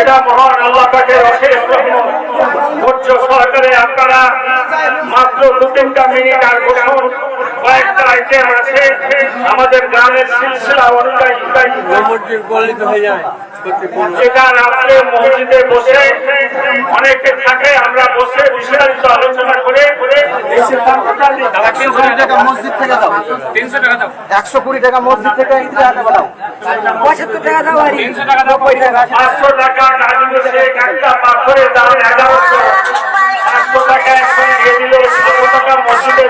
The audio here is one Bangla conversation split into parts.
এটা মহান আল্লাহ পাকের অশেষ ধৈর্য সহকারে আপনারা মাত্র দু তিনটা মিনিট আর কয়েকটা আইটেম আছে। আমাদের গ্রামের সিলসিলা অনুযায়ী যেটা রাত্রে মসজিদে বসে অনেকে থাকে আমরা বসে বিস্তারিত আলোচনা করে একশো কুড়ি টাকা মসজিদ থেকে দাও। একশো কুড়ি টাকা মসজিদ থেকে ইন্দিরা টাকা দাও। পঁচাত্তর টাকা দাও পাঁচশো টাকা একটা পাথরের দাম এগারোশো। পাঁচশো টাকা এখন দিয়ে দিলে ছশো টাকা মসজিদে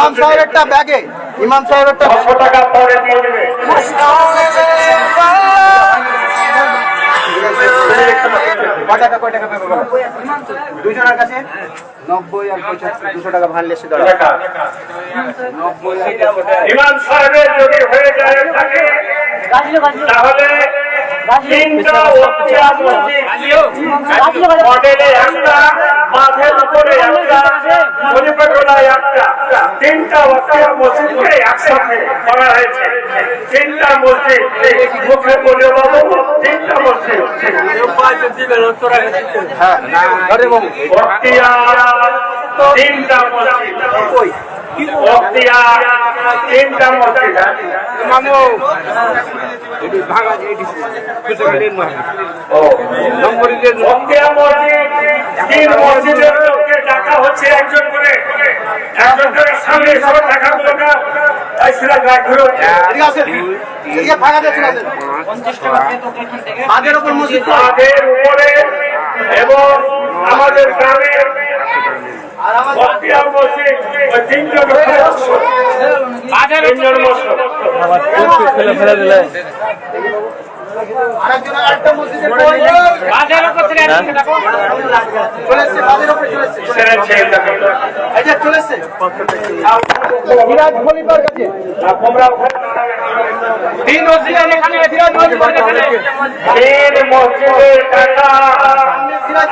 ইমাম সাহেবের একটা ব্যাগে ইমাম সাহেবের একটা ছশো টাকা পরে দিয়ে দেবে। কয় টাকা কয় টাকা পাবে দুজনের কাছে? নব্বই আর পঁচাত্তর দুশো টাকা ভাঙলে সে হয়ে যায় তাহলে তিনটা ওয়াকিয়া মডেলে একটা মাঠের উপরে একটা খলিফাটোলায় একটা তিনটা ওয়াকিয়া মসজিদকে একসাথে করা হয়েছে তিনটা মসজিদ। মুখে বলে বাবু তিনটা মসজিদ। হ্যাঁ ওয়াকিয়া তিনটা মসজিদ ওয়াকিয়া তিনটা মসজিদ হ্যাঁ? মসজিদের লোককে ডাকা হচ্ছে একজন করে। একজন করে সামনে না। উপরে এবং আমাদের গ্রামের মসজিদ ওই তিনজন তিনজন মসজিদ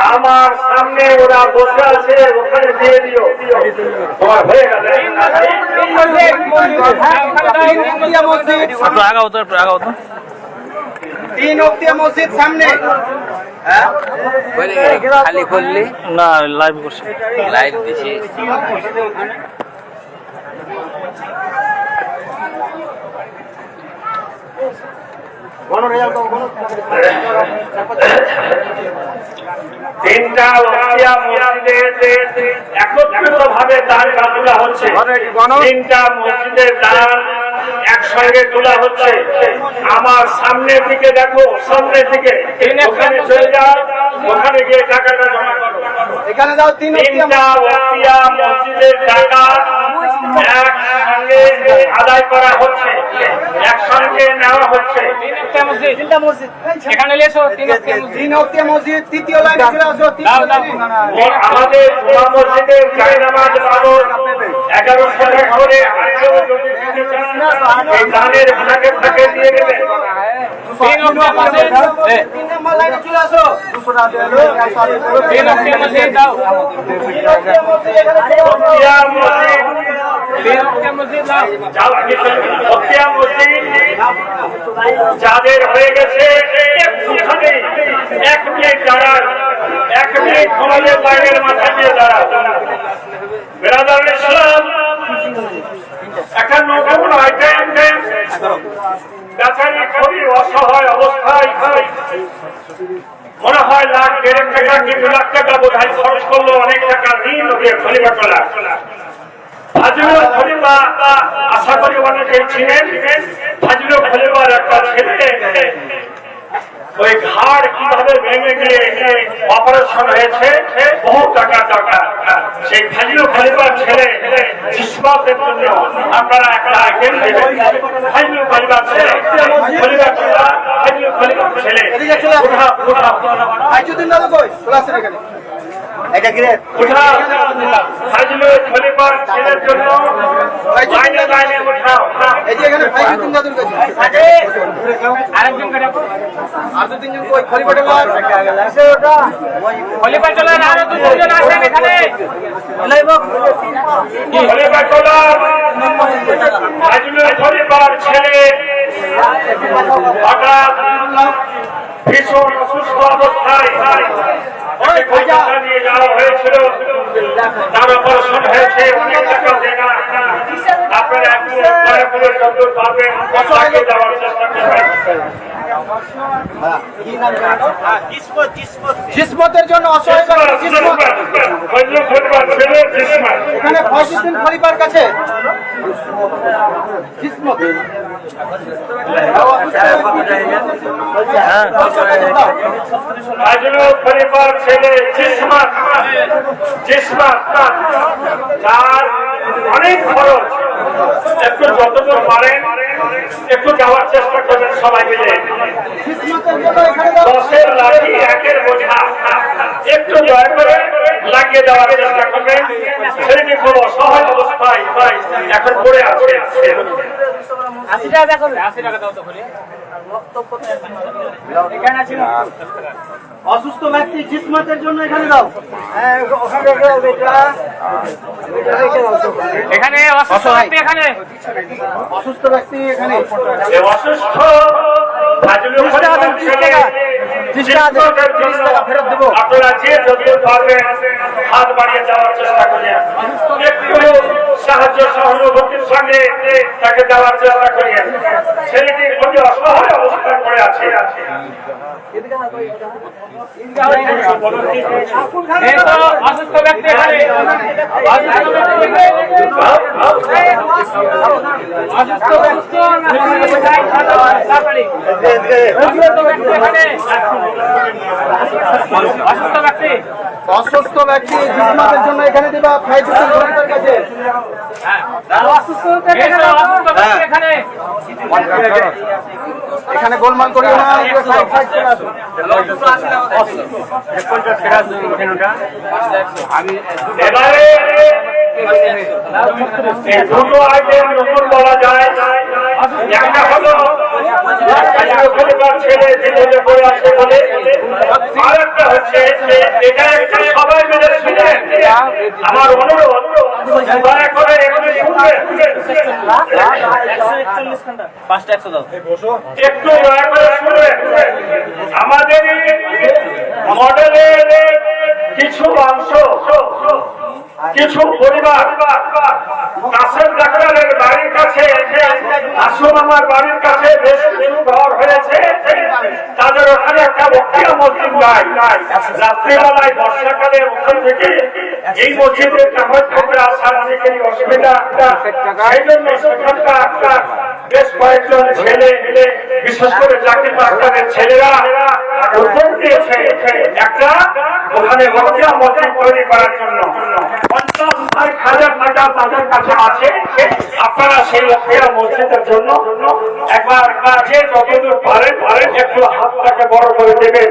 আমার সামনে ওরা বসে আছে ওখানে দিয়ে দিও। হয়ে গেল তিন অক্তিয়া মসজিদ তিন অব্দি মসজিদ সামনে। হ্যাঁ? খালি করলি? না লাইভ করছি। লাইট দিছি। Thank গণ। তিনটা ওয়াকিয়া মসজিদে একত্রিত ভাবে দান তোলা হচ্ছে। তিনটা মসজিদের দান একসঙ্গে তোলা হচ্ছে। আমার সামনের দিকে দেখো সামনের দিকে। ওখানে চলে যাও ওখানে গিয়ে টাকাটা জমা করো। এখানে তিন তিনটা মসজিদের টাকা একসঙ্গে আদায় করা হচ্ছে। একসঙ্গে নেওয়া হচ্ছে। এখানে এসো তিন অক্তিয়া মসজিদ। তৃতীয় লাইনে। আমাদের মসজিদের জায়নামাজ এগারোশো করে দানের ভাগে দিয়ে মসজিদ। যাদের হয়ে গেছে। একটুখানি, এক মিনিট দাঁড়ান, এক মিনিট আমাদের বাইরের মাথা দিয়ে দাঁড়ান। বেরাদার ইসলাম খুবই অসহায় অবস্থায় মনে হয় লাখ দেড় টাকা কি দু লাখ টাকা বোধহয় খরচ করল অনেক টাকা, ঋণ ওকে খলিফা করা ফাজিলুল খলিফা আশা করি অনেকেই ছিলেন ফাজিলুল খলিফার একটা ছেলে ওই ঘাড় কীভাবে ভেঙে গিয়ে অপারেশন হয়েছে বহু টাকা টাকা সেই ফাজিলুল খলিফার ছেলে জিসবাতের জন্য আপনারা একটা আইটেম দেবেন। ফাজিলুল খলিফার ছেলে খলিফা খলিফা ফাজিলুল খলিফার ছেলে। উঠা উঠা। আইজুদ্দিন দাদু কই চলে এখানে। এটা কি? রে উঠা ফাজিলুল তার অপারেশন হয়েছে, অনেক টাকা দেনা আপনারা একটু পরে যত পারবেন তাকে দেওয়ার চেষ্টা করবেন। জিসমতের জন্য অসহায় জিসমত এখানে ফয়জুদ্দিন খলিফার কাছে। জিসমত আজলো ছেলে জিসমান জিসমান তার অনেক খরচ। একটু যতদূর পারেন একটু যাওয়ার চেষ্টা করবেন সবাই মিলে। দশের লাঠি, একের বোঝা। একটু দয়া করে লাগিয়ে দেওয়ার চেষ্টা করবেন। ছেলেটি কোনো অসহায় অবস্থায় এখন পড়ে আছে। আশি টাকা দেখো আশি টাকা দাও তো বলি অসুস্থ ব্যক্তি জিসমতের জন্য এখানে দাও। এখানে অসুস্থ ব্যক্তি এখানে। অসুস্থ ব্যক্তি এখানে। আপনারা যে যত পারবেন হাত বাড়িয়ে যাওয়ার চেষ্টা করেন একটু সাহায্য সহানুভূতির সঙ্গে তাকে দেওয়ার চেষ্টা করেন ছেলেটি অতি অসহায় অবস্থায় পড়ে আছে। অসুস্থ ব্যক্তি এখানে। অসুস্থ ব্যক্তি অসুস্থ ব্যক্তি জন্য এখানে দিবা খলিফার কাছে। এখানে এখানে গোলমাল করিও না আসো এবারে দুটো আইটেম নতুন বলা যায়। একটা হলো ছেলে বিপদে পড়ে বলে আর একটা হচ্ছে এটা একটু সবাই মিলে শুনেন আমার অনুরোধ দয়া করে একটু দয়া করে আমাদের মডেলের কিছু অংশ কিছু পরিবার কাছের ডাক্তারের বাড়ির কাছে আসুন, আমার বাড়ির কাছে বেশ কিছু ঘর হয়েছে। তাদের ওখানে একটা বক্তিয়া মসজিদ নাই। রাত্রিবেলায় বর্ষাকালে ওখান থেকে এই মসজিদে কাগজ করে আসার অনেকেরই অসুবিধা, সেই জন্য সেখানকার বেশ কয়েকজন ছেলে মিলে, বিশেষ করে চাকরি ডাক্তারের ছেলেরা উদ্যোগ দিয়েছে একটা ওখানে বক্তিয়া মসজিদ তৈরি করার জন্য পঞ্চাশ ষাট হাজার টাকা তাদের কাছে আছে আপনারা সেই বক্তিয়া মসজিদের জন্য একবার যে যতদূর পারেন পারেন একটু হাতটাকে বড় করে দেবেন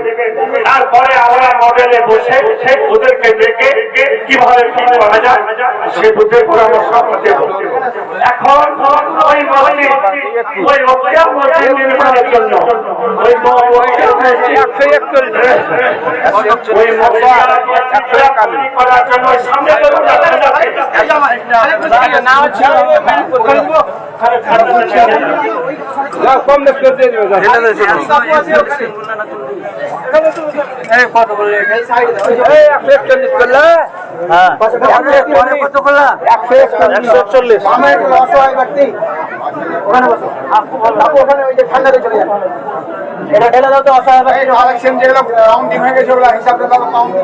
তারপরে আমরা মডেলে বসে ওদেরকে ডেকে কীভাবে কি করা যায় সে বুঝে পরামর্শ আমরা দেব এখন ওই মসজিদ ওই বক্তিয়া মসজিদ নির্মাণের জন্য ওই ওই মসজিদ করার জন্য সামনে দেখা না হচ্ছে কম দেখতে দিয়ে দিবে একশো চল্লিশ অসহায় ব্যক্তি ওখানে বসো ওখানে ওই যে ঠান্ডাতে চলে যান এটা ঢেলে দাও তো অসহায় ব্যক্তি যেগুলো কাউন্টিং হয়ে গেছে ওগুলো হিসাব করে দাও কাউন্টিং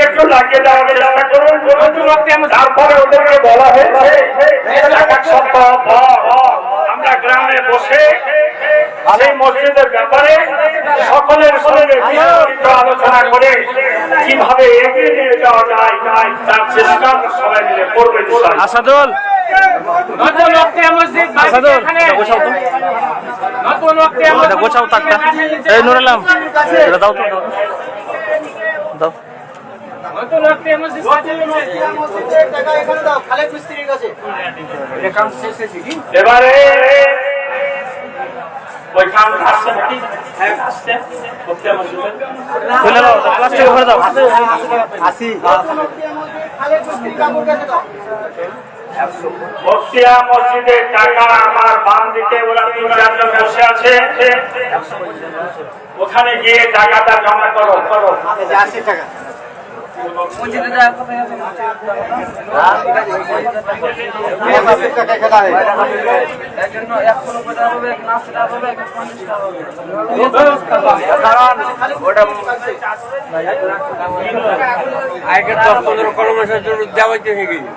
একটু লাগিয়ে দেওয়ার চেষ্টা করুন। তারপরে ওদেরকে বলা হয়েছে আমরা গ্রামে বসে সেই মসজিদের ব্যাপারে সকলের সঙ্গে বিস্তারিত আলোচনা করে কীভাবে এগিয়ে নিয়ে যাওয়া যায় তার চেষ্টা সবাই মিলে করবে আসাদুল। গোছাও তাকটা। এই নুরুলাম দাও তো দাও। মসজিদের টাকা এখানে দাও খালেদ মিস্ত্রির কাছে। এবারে ওই কাম আসছে নাকি হ্যাঁ আসছে। বক্তিয়া মসজিদে খুলে দাও। প্লাস্টিক ভরে দাও আসি খালেদ মিস্ত্রির কাপড় কাছে দাও। বক্তিয়া মসজিদের টাকা আমার বাম দিকে ওরা তিন চারজন বসে আছে। ওখানে গিয়ে টাকাটা জমা করো করো। আশি টাকা। আগের দশ পনেরো কর্মচারীর জন্য যাওয়াইতে হয়ে গেছে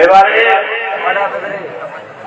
এবারে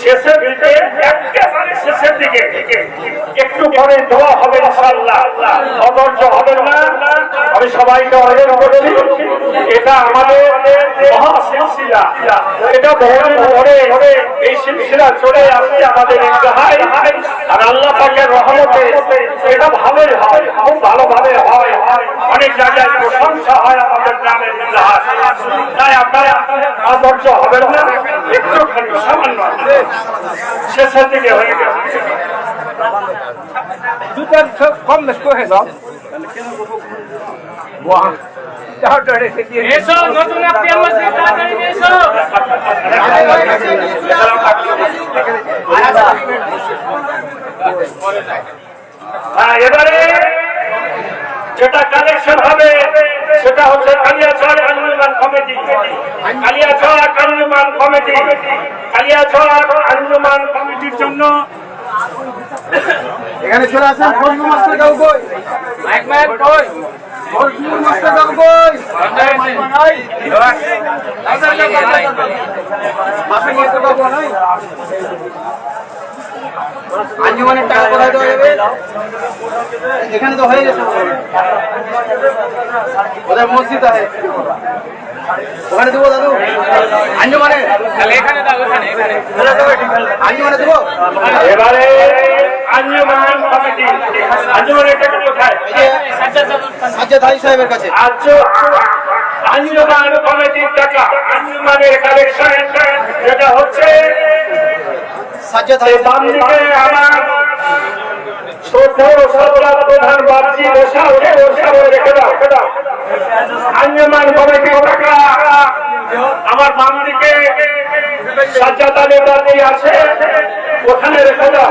শেষের দিকে একেবারে শেষের দিকে। একটু পরে দোয়া হবে ইনশাআল্লাহ। অধৈর্য না। আমি সবাইকে অনুরোধ করছি, এটা আমাদের এই সিলসিলা চলে আসছে আমাদের আর আল্লাহ রহমতে এটা ভালোই খুব ভালোভাবে হয়। অনেক জায়গায় প্রশংসা হয় আমাদের গ্রামের তাই আপনারা অধৈর্য হবেন না, একটুখানি সামান্য শেষের দিকে হয়ে গেছে দুটার কম বেশ তাড়াতাড়ি এসো হ্যাঁ, এবারে যেটা কালেকশন হবে সেটা হচ্ছে কালিয়াছড়া কানুমান কমিটি। কালিয়াছড়া কমিটি। কালিয়াছড়া কানুমান কমিটির জন্য এখানে চলে আসেন ফজলুল মাস্টার কাউ কই? মাইক মাইক কই? ফজলুল মাস্টার কাউ কই? মাস্টার মাস্টার কাউ নাই? আঞ্জুমানের টাকা কোথায় দেওয়া যাবে? এখানে তো হয়ে গেছে। ওদের মসজিদ আছে? ওখানে দেবো দাদু? আঞ্জুমানে এখানে দাও এখানে আঞ্জুমানে দেবো? এবারে আঞ্জুমান কমিটি আঞ্জুমানের টাকা কোথায়? সাজ্জাদ হাই সাহেবের কাছে। আজ আঞ্জুমান কমিটির টাকা আঞ্জুমানের কালেকশন যেটা হচ্ছে আমার প্রধান বাবজি বসা উঠে বসা রেখে দাও আঞ্জমান কমিটির টাকা আমার বাম দিকে সাজ্জাদ আলী আছে ওখানে রেখে দাও।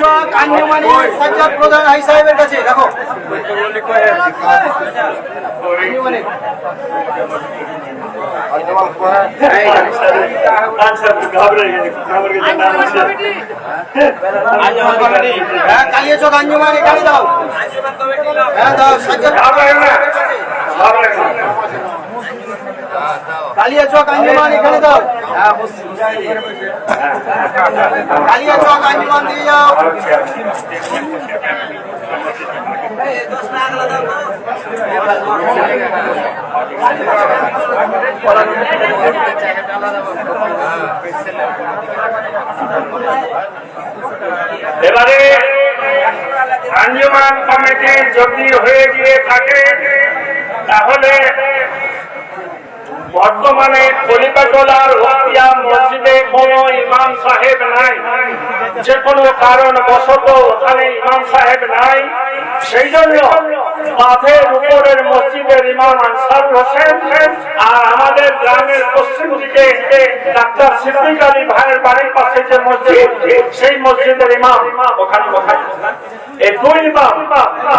চক, আঞ্জুমানি, সাজ্জাদ প্রধান হাই সাহেবের কাছে, দেখো। হ্যাঁ কালিয়া চক, আঞ্জুমান এখানে দাও। হ্যাঁ দাও, সাজ্জাদ কালিয়া চক আঞ্জুমান এখানে দাও। কালিয়া চক আঞ্জুমান দিয়ে যাও। এবারে আঞ্জুমান কমিটি যদি হয়ে গিয়ে থাকে, তাহলে বর্তমানে কলিকাটোলার ওয়াকিয়া মসজিদে কোন ইমাম সাহেব নাই। যে কোনো কারণ বশত ওখানে ইমাম সাহেব নাই। সেই জন্য মাঠের উপরের মসজিদের ইমাম আনসার হোসেন আর আমাদের গ্রামের পশ্চিম দিকে ডাক্তার সিদ্দিক আলী ভাইয়ের বাড়ির পাশে মসজিদ সেই মসজিদের ইমাম ওখানে ওখানে এই দুই ইমাম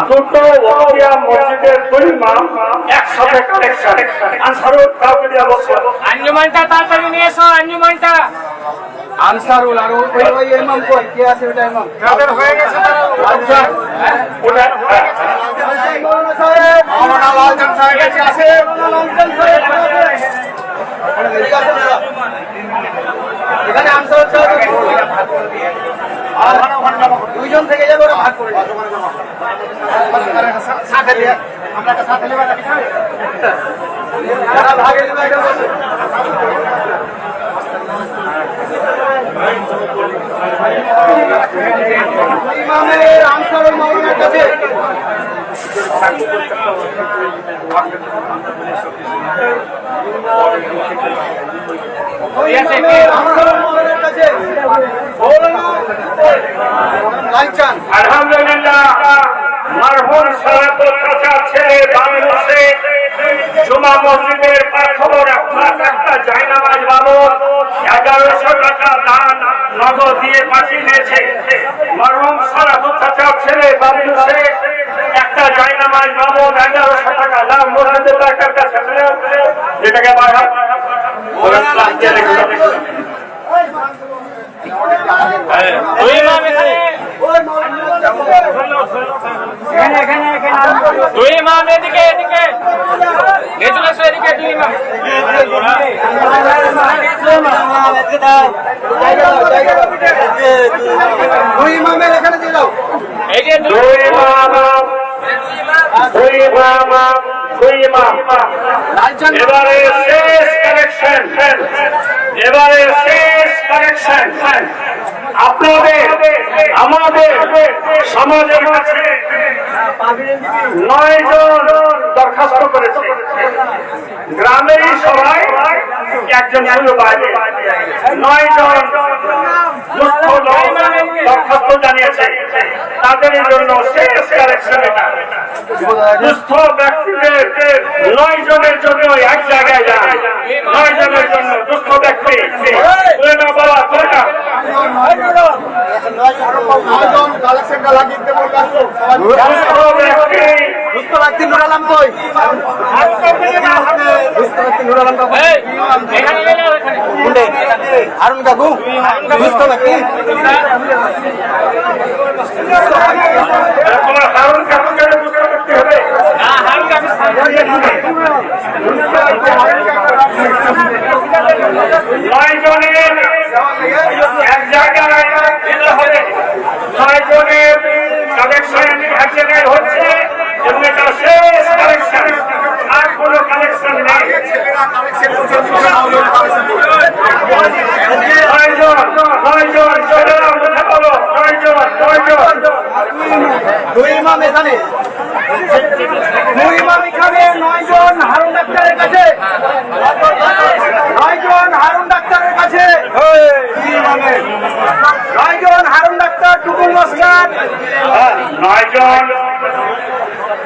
দুটো ওয়াকিয়া মসজিদের দুই ইমাম একসাথে কানেকশন আনসারুল কাউকে দিয়ে বসে আঞ্জুমানটা তাড়াতাড়ি নিয়ে এসো আঞ্জুমানটা আনসারুল আর ওই ওই ইমাম কই? কে আছে ওটা ইমাম? হয়ে গেছে। ওটা হ্যাঁ। মৌলানা সাহেব মৌলানা লালচান সাহেব আছে। লালচান সাহেব এদিকে আসুন দাদা। এখানে আর দুইজন থেকে যাবে ওরা ভাগ করে। সাথে আমরা সাথে নেবে ভাগে নেবে এটা বসে। ইমামের আনসারুল মৌলানার কাছে আলহামদুলিল্লাহ মারহুম সালাতুল চাচা ছেলে বাংলাদেশে। জুমা মসজিদের একটা জায়নামাজ বাবদ নগদ দিয়ে পাঠিয়ে দিয়েছে। মারহুম সালাতুল চাচা ছেলে বাংলাদেশে একটা জায়নামাজ বাবদ এগারোশো টাকা দান মসজিদের টাকার কাছে যেটাকে বাড়া দুই মৌলানা এদিকে এদিকে। এবারে শেষ কানেকশন এবারে শেষ কানেকশন আপনাদের, আমাদের সমাজের নয় জন দরখাস্ত করেছে। গ্রামেরই সবাই একজন নয় জন দরখাস্ত জানিয়েছে। তাদের জন্য শেষ ব্যক্তিদের নয় জনের জন্য এক জায়গায় নয় জনের জন্য দুস্থ ব্যক্তি তুলে নাও বাবা তুলে নাও। কালেকশনটা লাগিয়ে দিতে বললাম দুস্থ ব্যক্তি সুস্থ ব্যক্তি কই নিয়ে যাও এখানে কোনটে হারুন কাকু সুস্থ ব্যক্তি তোমার কাকুকে দুস্থ ব্যক্তি হবে না হারুন কাকু এক জায়গায় যেতে হবে নয় জনের কালেকশন এক জায়গায় হচ্ছে এবং এটা শেষ কালেকশন। দুই ইমাম এখানে দুই ইমাম এখানে নয় জন হারুন ডাক্তারের কাছে। নয় হারুন ডাক্তারের কাছে নয় জন হারুন ডাক্তার টুকুল মাস্টার। নয় জন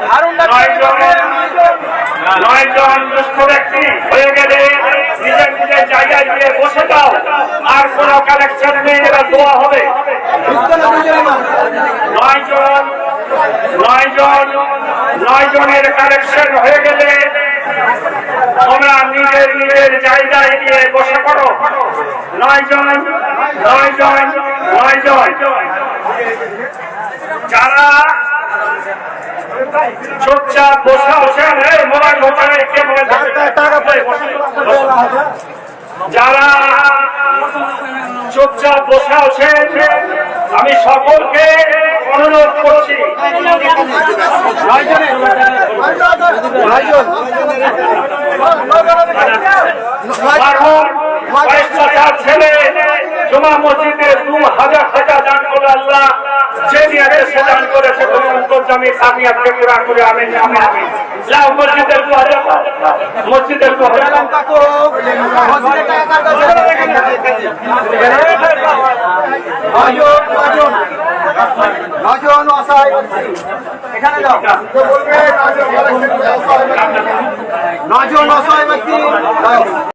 হারুন ডাক্তারের কাছে নয় জন নয় জন দুস্থ ব্যক্তি হয়ে গেলে নিজের নিজের জায়গায় গিয়ে বসে দাও আর কোনো কালেকশন নেই এবার দোয়া হবে। বুঝতে না দুজন ইমাম নয় জন নয় জন নয় জনের কালেকশন হয়ে গেলে তোমরা নিজের নিজের জায়গায় গিয়ে বসে পড়ো। নয় জন নয় জন নয় জন যারা চুপচাপ বসে আছেন এই মোবাইল হোটেলে কে মোবাইল যারা চুপচাপ বসে আছেন আমি সকলকে অনুরোধ করছি। ছেলে জমা মসজিদে দু হাজার হাজার দান করে আল্লাহ। যে নিয়াতে সে দান করেছে তুমি অন্তর জামি কামিয়াবকে পুরা করে আমিন আমিন আমিন। যাও টাকা নজন নজন অসহায় ব্যক্তি এখানে যাও নজন অসহায় ব্যক্তি।